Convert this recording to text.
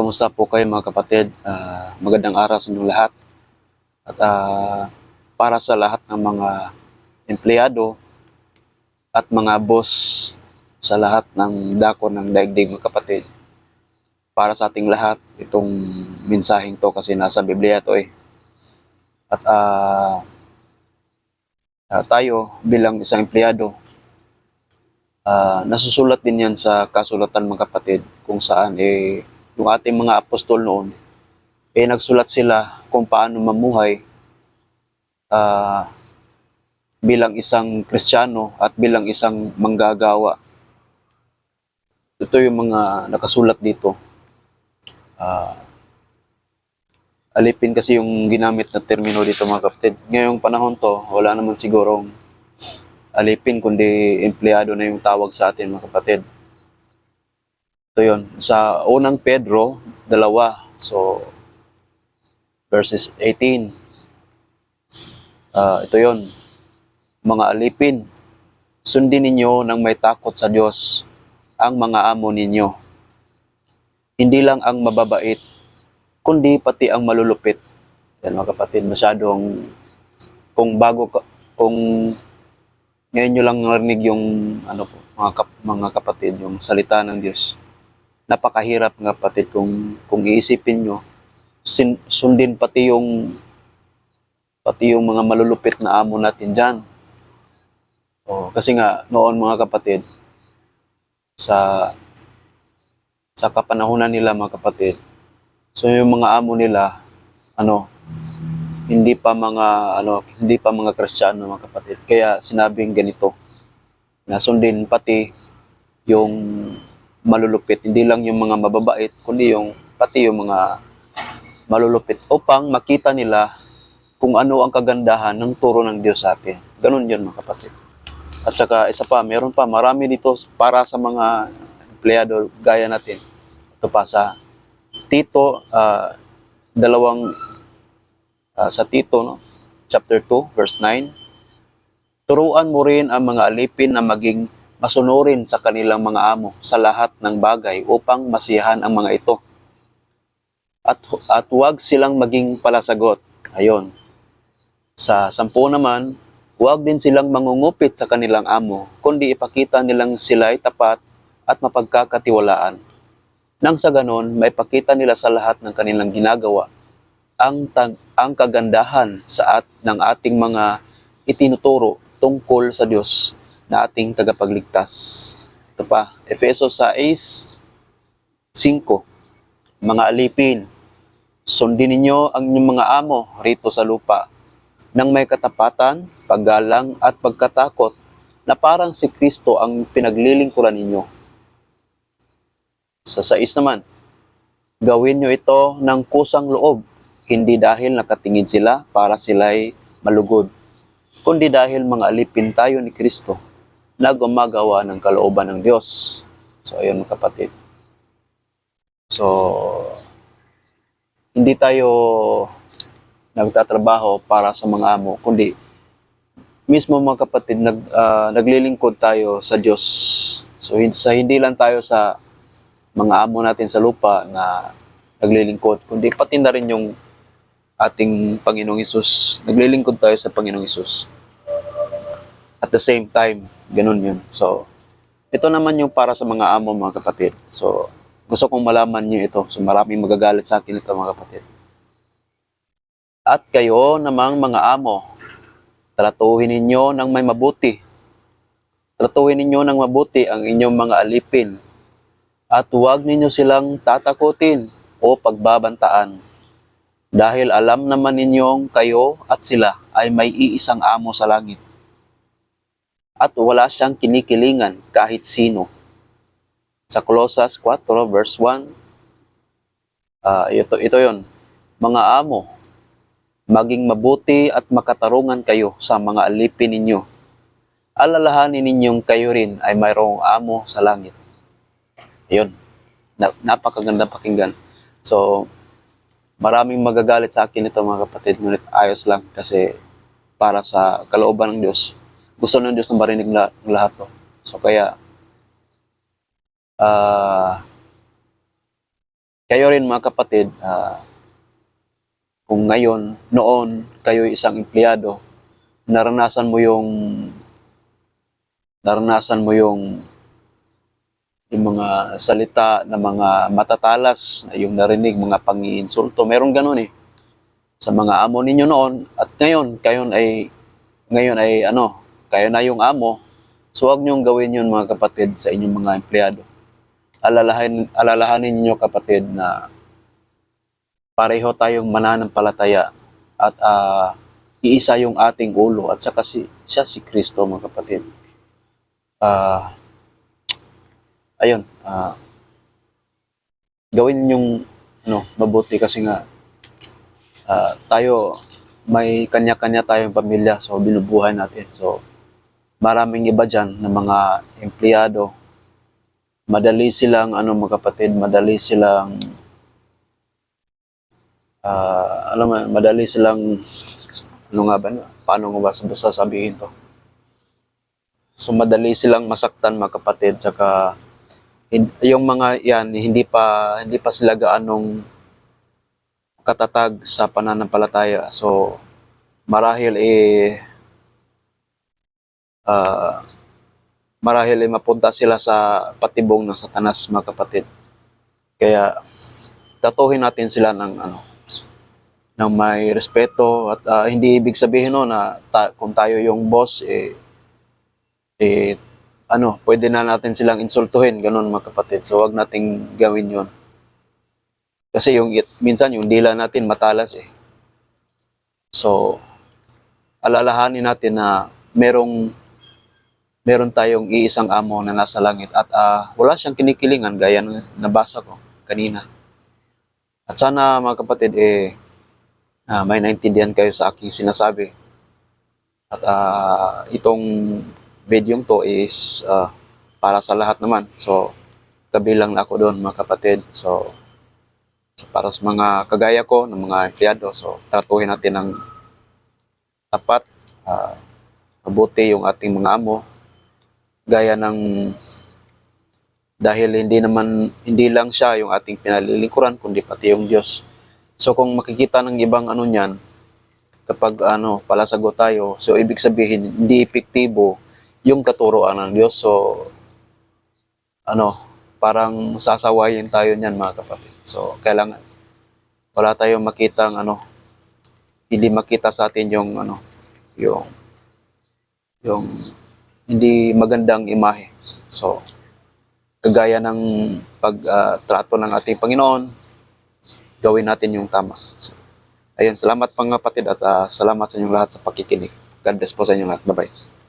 kamusta po kayo mga kapatid? Ah, magandang araw sa inyong lahat. At ah, para sa lahat ng mga empleyado at mga boss sa lahat ng dako ng daigdig mga kapatid. Para sa ating lahat, itong mensaheng to kasi nasa Biblia to eh. At ah, ah, tayo bilang isang empleyado, ah, nasusulat din yan sa kasulatan mga kapatid kung saan eh yung ating mga apostol noon, eh nagsulat sila kung paano mamuhay ah, bilang isang Kristiyano at bilang isang manggagawa. Ito yung mga nakasulat dito. Ah, alipin kasi yung ginamit na termino dito mga kapatid. Ngayong panahon to, wala naman sigurong alipin kundi empleyado na yung tawag sa atin mga kapatid. Ito yun. Sa unang Pedro, dalawa. So, verses 18. Ah, ito yon Mga alipin, sundin ninyo ng may takot sa Diyos ang mga amo ninyo. Hindi lang ang mababait, kundi pati ang malulupit. Yan mga kapatid, masyadong kung bago kung ngayon nyo lang narinig yung ano po, mga, kap, mga kapatid, yung salita ng Diyos. Napakahirap nga kapatid kung kung iisipin nyo, sin, sundin pati yung pati yung mga malulupit na amo natin diyan. Oh, kasi nga noon mga kapatid sa sa kapanahunan nila mga kapatid. So yung mga amo nila ano hindi pa mga ano hindi pa mga Kristiyano mga kapatid. Kaya sinabing ganito na sundin pati yung malulupit, hindi lang yung mga mababait, kundi yung pati yung mga malulupit upang makita nila kung ano ang kagandahan ng turo ng Diyos sa atin. Ganun yun mga kapatid. At saka isa pa, meron pa, marami dito para sa mga empleyado gaya natin. Ito pa sa Tito, ah, dalawang ah, sa Tito, no? chapter 2, verse 9. Turuan mo rin ang mga alipin na maging masunurin sa kanilang mga amo sa lahat ng bagay upang masiyahan ang mga ito. At, at huwag silang maging palasagot. Ayon. Sa sampu naman, huwag din silang mangungupit sa kanilang amo, kundi ipakita nilang sila ay tapat at mapagkakatiwalaan. Nang sa ganon, maipakita nila sa lahat ng kanilang ginagawa ang, tag, ang kagandahan sa at, ng ating mga itinuturo tungkol sa Diyos na ating tagapagligtas. Ito pa, Efeso 6, 5. Mga alipin, sundin ninyo ang inyong mga amo rito sa lupa nang may katapatan, paggalang at pagkatakot na parang si Kristo ang pinaglilingkuran ninyo. Sa sais naman, gawin nyo ito ng kusang loob, hindi dahil nakatingin sila para sila'y malugod, kundi dahil mga alipin tayo ni Kristo na gumagawa ng kalooban ng Diyos. So, ayun mga kapatid. So, hindi tayo nagtatrabaho para sa mga amo, kundi mismo mga kapatid, nag, ah, naglilingkod tayo sa Diyos. So, sa hindi lang tayo sa mga amo natin sa lupa na naglilingkod, kundi pati na rin yung ating Panginoong Isus. Naglilingkod tayo sa Panginoong Isus. At the same time, ganun yun. So, ito naman yung para sa mga amo mga kapatid. So, gusto kong malaman niyo ito. So, maraming magagalit sa akin ito mga kapatid. At kayo namang mga amo, tratuhin ninyo ng may mabuti. Tratuhin ninyo ng mabuti ang inyong mga alipin. At huwag ninyo silang tatakutin o pagbabantaan. Dahil alam naman ninyong kayo at sila ay may iisang amo sa langit. At wala siyang kinikilingan kahit sino. Sa Colossus 4 verse 1, ah, ito, ito yon Mga amo, maging mabuti at makatarungan kayo sa mga alipin ninyo. Alalahanin ninyong kayo rin ay mayroong amo sa langit. Ayun. Na, napakaganda pakinggan. So, maraming magagalit sa akin ito mga kapatid, ngunit ayos lang kasi para sa kalooban ng Diyos. Gusto ng Diyos na marinig ng lahat to. So, kaya, ah, kayo rin mga kapatid, ah, kung ngayon, noon, kayo isang empleyado, naranasan mo yung naranasan mo yung yung mga salita na mga matatalas, yung narinig, mga pangiinsulto. Meron ganun eh. Sa mga amo ninyo noon at ngayon, kayo ay ngayon ay ano, kayo na yung amo. So huwag niyong gawin yun mga kapatid sa inyong mga empleyado. Alalahanin, alalahanin niyo kapatid na pareho tayong mananampalataya at ah, iisa yung ating ulo at saka si, siya si Kristo mga kapatid. Ah, ayun, ah, gawin yung ano, mabuti kasi nga ah, tayo may kanya-kanya tayong pamilya so binubuhay natin. So maraming iba dyan na mga empleyado madali silang ano mga kapatid, madali silang ah, alam mo, madali silang ano nga ba, paano nga ba sasabihin to? So madali silang masaktan mga kapatid tsaka yung mga yan hindi pa hindi pa sila gaanong katatag sa pananampalataya. So marahil eh ah, marahil ay mapunta sila sa patibong ng satanas mga kapatid. Kaya tatuhin natin sila ng ano ng may respeto at ah, hindi ibig sabihin no na ta- kung tayo yung boss eh eh ano, pwede na natin silang insultuhin, ganun mga kapatid. So wag nating gawin 'yon. Kasi yung minsan yung dila natin matalas eh. So alalahanin natin na merong meron tayong iisang amo na nasa langit at ah, wala siyang kinikilingan gaya ng nabasa ko kanina. At sana mga kapatid eh ah, may naintindihan kayo sa aking sinasabi. At ah, itong video to is ah, para sa lahat naman. So kabilang na ako doon mga kapatid. So so, para sa mga kagaya ko ng mga empleyado, so tratuhin natin ng tapat, ah, mabuti yung ating mga amo gaya ng dahil hindi naman hindi lang siya yung ating pinalilingkuran kundi pati yung Diyos. So kung makikita ng ibang ano niyan kapag ano palasagot tayo, so ibig sabihin hindi epektibo yung katuroan ng Diyos. So ano, parang sasawayin tayo niyan mga kapatid. So kailangan wala tayong makitang ano hindi makita sa atin yung ano yung yung hindi magandang imahe. So, kagaya ng pagtrato ng ating Panginoon, gawin natin yung tama. So, ayun, salamat pang kapatid at ah, salamat sa inyong lahat sa pakikinig. God bless po sa inyong lahat. Bye-bye.